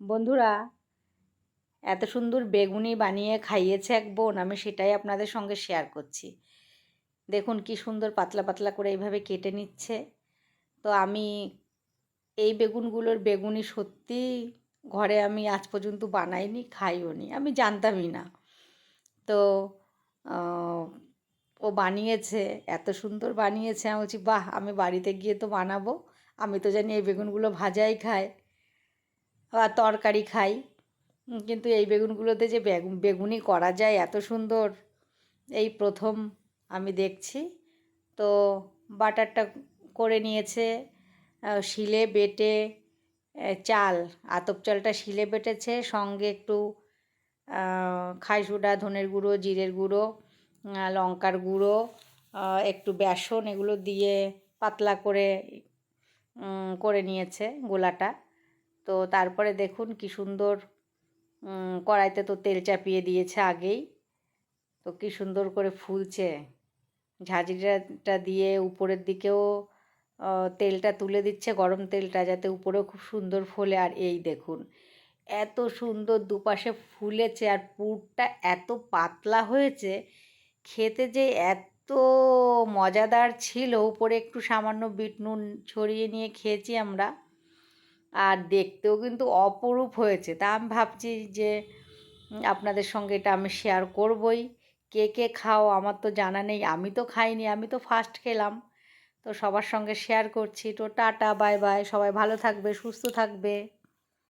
বন্ধুরা, এত সুন্দর বেগুনি বানিয়ে খাইয়েছে এক বোন, আমি সেটাই আপনাদের সঙ্গে শেয়ার করছি। দেখুন কি সুন্দর পাতলা পাতলা করে এইভাবে কেটে নিচ্ছে। তো আমি এই বেগুনগুলোর বেগুনি সত্যি ঘরে আমি আজ পর্যন্ত বানাইনি, খাইও নি, আমি জানতামই না। তো ও বানিয়েছে, এত সুন্দর বানিয়েছে, আমি বলছি, বাহ, আমি বাড়িতে গিয়ে তো বানাবো, আমি তো জানি এই বেগুনগুলো ভাজাই খায়। তরকারি খাই। কিন্তু এই বেগুনগুলোতে যে বেগুন বেগুনি করা যায় এত সুন্দর। এই প্রথম আমি দেখছি। তো বাটারটা করে নিয়েছে শিলে বেটে চাল আতপ চালটা শিলে বেটেছে সঙ্গে একটু আহ, খাই সোডা ধনের গুঁড়ো জিরের গুঁড়ো লঙ্কার গুঁড়ো একটু বেসন এগুলো দিয়ে পাতলা করে করে নিয়েছে গোলাটা। তো তারপরে দেখুন কি সুন্দর কড়াইতে তো তেল চাপিয়ে দিয়েছে আগেই, তো কি সুন্দর করে ফুলছে। ঝাঁঝরিটা দিয়ে উপরের দিকেও তেলটা তুলে দিচ্ছে, গরম তেলটা, যাতে উপরেও খুব সুন্দর ফোলে। আর এই দেখুন, এত সুন্দর দুপাশে ফুলেছে আর পুরটা এত পাতলা হয়েছে, খেতে যে এত মজাদার ছিল। উপরে একটু সামান্য বিট নুন ছড়িয়ে নিয়ে খেয়েছি আমরা। আর দেখতেও কিন্তু অপরূপ হয়েছে। তা আমি ভাবছি যে আপনাদের সঙ্গে এটা আমি শেয়ার করবই। কে কে খাও আমার তো জানা নেই। আমি তো খাইনি, আমি তো ফার্স্ট খেলাম। তো সবার সঙ্গে শেয়ার করছি। তো টাটা বাই বাই সবাই ভালো থাকবে, সুস্থ থাকবে।